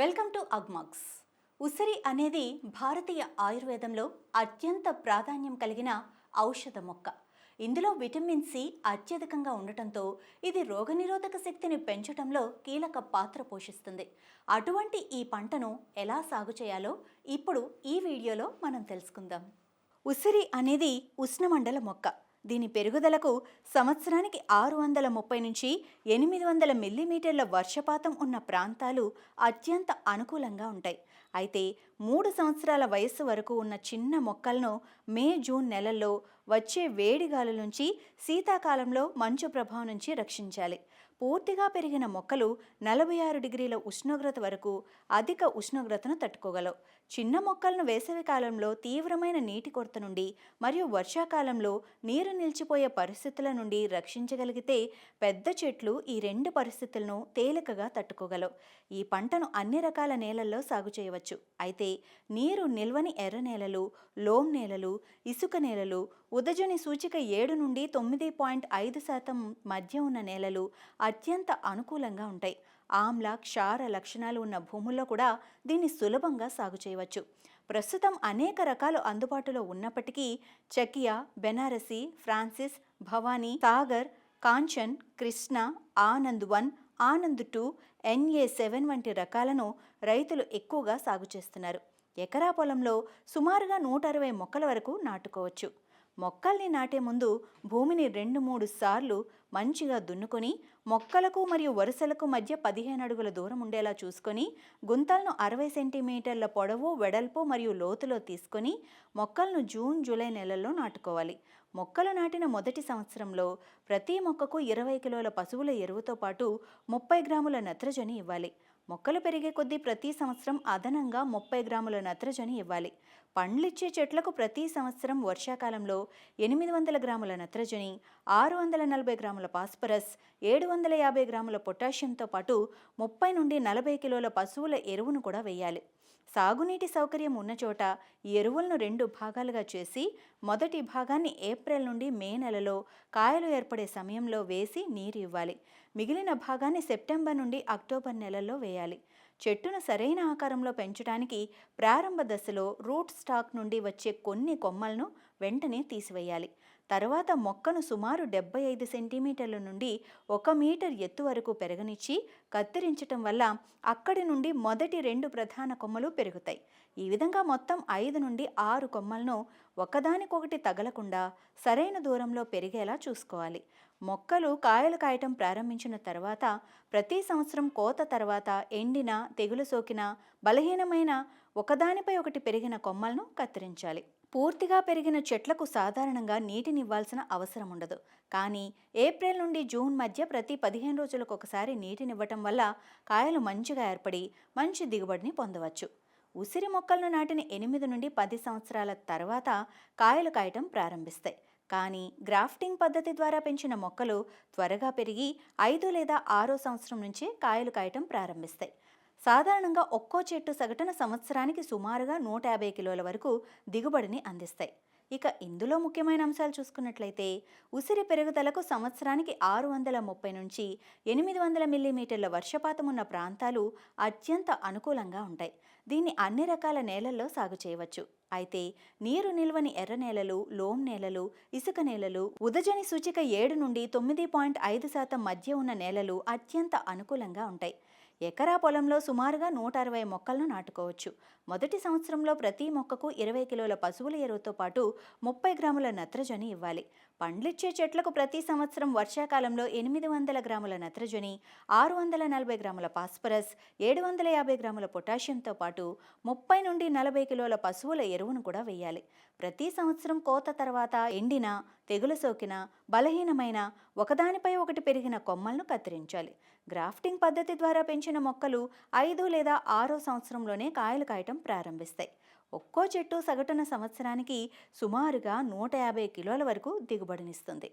Welcome to Agmax. ఉసిరి అనేది భారతీయ ఆయుర్వేదంలో అత్యంత ప్రాధాన్యం కలిగిన ఔషధ మొక్క. ఇందులో విటమిన్ సి అత్యధికంగా ఉండటంతో ఇది రోగనిరోధక శక్తిని పెంచడంలో కీలక పాత్ర పోషిస్తుంది. అటువంటి ఈ పంటను ఎలా సాగు చేయాలో ఇప్పుడు ఈ వీడియోలో మనం తెలుసుకుందాం. ఉసిరి అనేది ఉష్ణమండల మొక్క. దీని పెరుగుదలకు సంవత్సరానికి ఆరు వందల ముప్పై నుంచి ఎనిమిది వందల మిల్లీమీటర్ల వర్షపాతం ఉన్న ప్రాంతాలు అత్యంత అనుకూలంగా ఉంటాయి. అయితే మూడు సంవత్సరాల వయస్సు వరకు ఉన్న చిన్న మొక్కలను మే జూన్ నెలల్లో వచ్చే వేడిగాలు నుంచి శీతాకాలంలో మంచు ప్రభావం నుంచి రక్షించాలి. పూర్తిగా పెరిగిన మొక్కలు నలభై ఆరు డిగ్రీల ఉష్ణోగ్రత వరకు అధిక ఉష్ణోగ్రతను తట్టుకోగలవు. చిన్న మొక్కలను వేసవి కాలంలో తీవ్రమైన నీటి కొరత నుండి మరియు వర్షాకాలంలో నీరు నిలిచిపోయే పరిస్థితుల నుండి రక్షించగలిగితే పెద్ద చెట్లు ఈ రెండు పరిస్థితులను తేలికగా తట్టుకోగలవు. ఈ పంటను అన్ని రకాల నేలల్లో సాగు చేయవచ్చు. అయితే నీరు నిల్వని ఎర్ర నేలలు లోమ్ నేలలు ఇసుక నేలలు ఉదజని సూచిక ఏడు నుండి తొమ్మిది పాయింట్ ఐదు శాతం మధ్య ఉన్న నేలలు అత్యంత అనుకూలంగా ఉంటాయి. ఆమ్ల క్షార లక్షణాలు ఉన్న భూముల్లో కూడా దీన్ని సులభంగా సాగు చేయవచ్చు. ప్రస్తుతం అనేక రకాలు అందుబాటులో ఉన్నప్పటికీ Chakaiya Banarasi Francis Bhavani Sagar Kanchan Krishna Anand one Anand two NA seven వంటి రకాలను రైతులు ఎక్కువగా సాగు చేస్తున్నారు. ఎకరా పొలంలో సుమారుగా నూట అరవై మొక్కల వరకు నాటుకోవచ్చు. మొక్కల్ని నాటే ముందు భూమిని రెండు మూడు సార్లు మంచిగా దున్నుకొని మొక్కలకు మరియు వరుసలకు మధ్య పదిహేను అడుగుల దూరం ఉండేలా చూసుకొని గుంతలను అరవై సెంటీమీటర్ల పొడవు వెడల్పు మరియు లోతులో తీసుకొని మొక్కలను జూన్ జూలై నెలల్లో నాటుకోవాలి. మొక్కలు నాటిన మొదటి సంవత్సరంలో ప్రతి మొక్కకు ఇరవై కిలోల పశువుల ఎరువుతో పాటు ముప్పై గ్రాముల నత్రజని ఇవ్వాలి. మొక్కలు పెరిగే కొద్దీ ప్రతి సంవత్సరం అదనంగా ముప్పై గ్రాముల నత్రజని ఇవ్వాలి. పండ్లిచ్చే చెట్లకు ప్రతి సంవత్సరం వర్షాకాలంలో ఎనిమిది వందల గ్రాముల నత్రజని ఆరు వందల నలభై గ్రాముల పాస్పరస్ ఏడు వందల యాభై గ్రాముల పొటాషియంతో పాటు ముప్పై నుండి నలభై కిలోల పశువుల ఎరువును కూడా వేయాలి. సాగునీటి సౌకర్యం ఉన్న చోట ఈ ఎరువులను రెండు భాగాలుగా చేసి మొదటి భాగాన్ని ఏప్రిల్ నుండి మే నెలలో కాయలు ఏర్పడే సమయంలో వేసి నీరు ఇవ్వాలి. మిగిలిన భాగాన్ని సెప్టెంబర్ నుండి అక్టోబర్ నెలల్లో వేయాలి. చెట్టును సరైన ఆకారంలో పెంచడానికి ప్రారంభ దశలో రూట్ స్టాక్ నుండి వచ్చే కొన్ని కొమ్మలను వెంటనే తీసివేయాలి. తర్వాత మొక్కను సుమారు డెబ్బై ఐదు సెంటీమీటర్ల నుండి ఒక మీటర్ ఎత్తు వరకు పెరగనిచ్చి కత్తిరించటం వల్ల అక్కడి నుండి మొదటి రెండు ప్రధాన కొమ్మలు పెరుగుతాయి. ఈ విధంగా మొత్తం ఐదు నుండి ఆరు కొమ్మలను ఒకదానికొకటి తగలకుండా సరైన దూరంలో పెరిగేలా చూసుకోవాలి. మొక్కలు కాయలు కాయటం ప్రారంభించిన తర్వాత ప్రతి సంవత్సరం కోత తర్వాత ఎండిన తెగులు సోకిన బలహీనమైన ఒకదానిపై ఒకటి పెరిగిన కొమ్మలను కత్తిరించాలి. పూర్తిగా పెరిగిన చెట్లకు సాధారణంగా నీటినివ్వాల్సిన అవసరం ఉండదు. కానీ ఏప్రిల్ నుండి జూన్ మధ్య ప్రతి పదిహేను రోజులకు ఒకసారి నీటినివ్వటం వల్ల కాయలు మంచిగా ఏర్పడి మంచి దిగుబడిని పొందవచ్చు. ఉసిరి మొక్కలను నాటిన ఎనిమిది నుండి పది సంవత్సరాల తర్వాత కాయలు కాయటం ప్రారంభిస్తాయి. కానీ గ్రాఫ్టింగ్ పద్ధతి ద్వారా పెంచిన మొక్కలు త్వరగా పెరిగి ఐదు లేదా ఆరో సంవత్సరం నుంచే కాయలు కాయటం ప్రారంభిస్తాయి. సాధారణంగా ఒక్కో చెట్టు సగటున సంవత్సరానికి సుమారుగా నూట యాభై కిలోల వరకు దిగుబడిని అందిస్తాయి. ఇక ఇందులో ముఖ్యమైన అంశాలు చూసుకున్నట్లయితే ఉసిరి పెరుగుదలకు సంవత్సరానికి ఆరు వందల ముప్పై నుంచి ఎనిమిది వందల మిల్లీమీటర్ల వర్షపాతం ఉన్న ప్రాంతాలు అత్యంత అనుకూలంగా ఉంటాయి. దీన్ని అన్ని రకాల నేలల్లో సాగు చేయవచ్చు. అయితే నీరు నిల్వని ఎర్ర నేలలు లోమ్ నేలలు ఇసుక నేలలు ఉదజని సూచిక ఏడు నుండి తొమ్మిది పాయింట్ ఐదు శాతం మధ్య ఉన్న నేలలు అత్యంత అనుకూలంగా ఉంటాయి. ఎకరా పొలంలో సుమారుగా నూట అరవై మొక్కలను నాటుకోవచ్చు. మొదటి సంవత్సరంలో ప్రతి మొక్కకు ఇరవై కిలోల పశువుల ఎరువుతో పాటు ముప్పై గ్రాముల నత్రజని ఇవ్వాలి. పండ్లిచ్చే చెట్లకు ప్రతి సంవత్సరం వర్షాకాలంలో ఎనిమిది వందల గ్రాముల నత్రజని ఆరు వందల నలభై గ్రాముల పాస్పరస్ ఏడు వందల యాభై గ్రాముల పొటాషియంతో పాటు ముప్పై నుండి నలభై కిలోల పశువుల ఎరువును కూడా వేయాలి. ప్రతి సంవత్సరం కోత తర్వాత ఎండిన తెగులు సోకిన బలహీనమైన ఒకదానిపై ఒకటి పెరిగిన కొమ్మలను కత్తిరించాలి. గ్రాఫ్టింగ్ పద్ధతి ద్వారా పెంచిన మొక్కలు ఐదు లేదా ఆరో సంవత్సరంలోనే కాయలు కాయటం ప్రారంభిస్తాయి. ఒక్కో చెట్టు సగటున సంవత్సరానికి సుమారుగా నూట యాభై కిలోల వరకు దిగుబడినిస్తుంది.